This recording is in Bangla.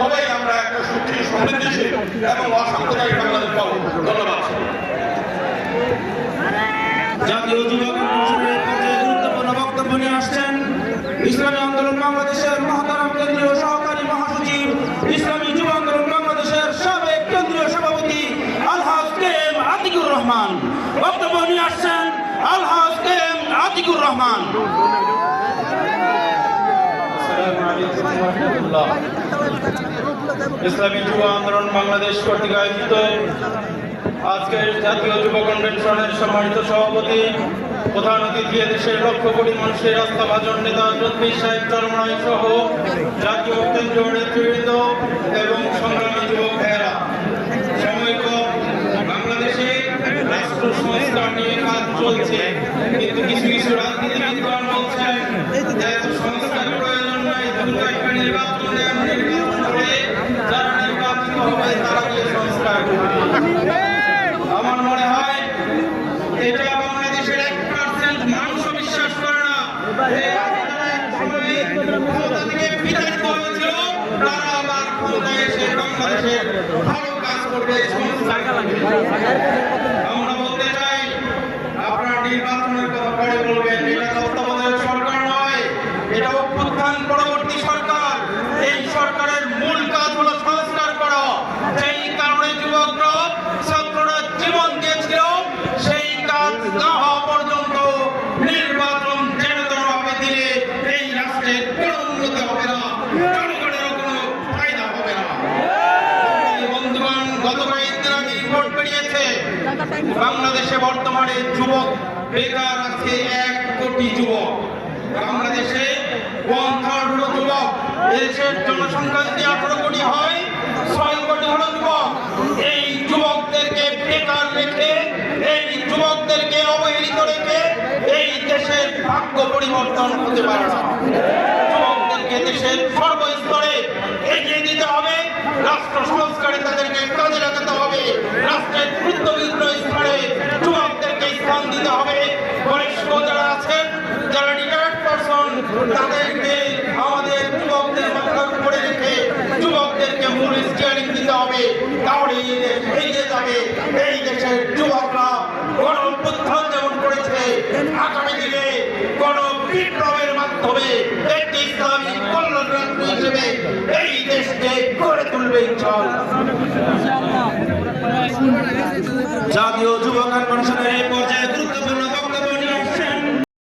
তবেই আমরা একটা সুখী, সমৃদ্ধিশীল এবং অসাম্প্রদায়িক বাংলাদেশ পাবো ধন্যবাদ। জাতীয় যুবক গুরুত্বপূর্ণ আসছেন ইসলামী আন্দোলন কেন্দ্রীয় সহকারী মহাসচিব, ইসলামী যুব আন্দোলন কেন্দ্রীয় সভাপতি আলহাজ রহমান। আসছেন আলহাজ রহমান। ইসলামী যুব আন্দোলন বাংলাদেশ কর্তৃক আয়োজিত আজকের জাতীয় যুব কনভেনশনের সম্মানিত সভাপতি, প্রধান অতিথি দেশের লক্ষ কোটি মানুষের আস্থাভাজন নেতা জগদীশ সাহেব চরমরায় সহ জাতীয় কেন্দ্রীয় নেতৃবৃন্দ এবং সংগ্রামী যুবক ভাইয়েরা। সাময়িক বাংলাদেশে রাষ্ট্র সংস্কার নিয়ে কাজ চলছে, কিন্তু কিছু কিছু রাজনীতিবিদগণ যে এত সংস্কার প্রয়োজন নাই দুটো একটা নির্বাচন দেন, নির্বাচন করে যারা নির্বাচিত হবে তারা দিয়ে সংস্কার করবে আমার মনে হয় এটা বাংলাদেশের এক পার্সেন্ট মানুষও বিশ্বাস করে না এই আপনারা এক সময় ক্ষমতা থেকে বিতাড়িত হয়েছিল তারা আবার ক্ষমতায় এসে বাংলাদেশের ভালো কাজ করবে সংস্কার করবে আমরা বলতে চাই আপনারা নির্বাচনের কথা পরে বলবেন এটা তত্ত্বাবধায়ক সরকার নয় এটা অভ্যুত্থান পরবর্তী সরকার এই সরকারের মূল কাজ হলো সংস্কার করা। সেই কারণে যুবকরা বাংলাদেশে বর্তমানে যুবক বেকার আছে এক কোটি যুবক। বাংলাদেশে হলো যুবক। দেশের জনসংখ্যা যদি আঠারো কোটি হয়, ছয় কোটি হলো যুবক। এই যুবকদেরকে বেকার রেখে, এই যুবকদেরকে অবহেলিত রেখে এই দেশের ভাগ্য পরিবর্তন হতে পারে না। যুবকদেরকে দেশের সর্বস্তরে এগিয়ে দিতে হবে। রাষ্ট্র সংস্কারে তাদেরকে কাজে লাগাতে হবে। রাষ্ট্রের গুরুত্বপূর্ণ স্তরে যুবকদেরকে স্থান দিতে হবে। বয়স্ক যারা আছেন, যারা রিটায়ার্ড পারসন তাদেরকে আমাদের যুবকদের মাথার উপরে রেখে যুবকদেরকে মূল স্টিয়ারিং দিতে হবে। তাহলে এগিয়ে যাবে। এই দেশের যুবকরা গণ অভ্যুত্থান যেমন করেছে, আগামী দিনে গণ বিপ্লবের মাধ্যমে এই দেশকে গড়ে তুলবে ইনশাআল্লাহ জাতীয় যুব কনভেনশন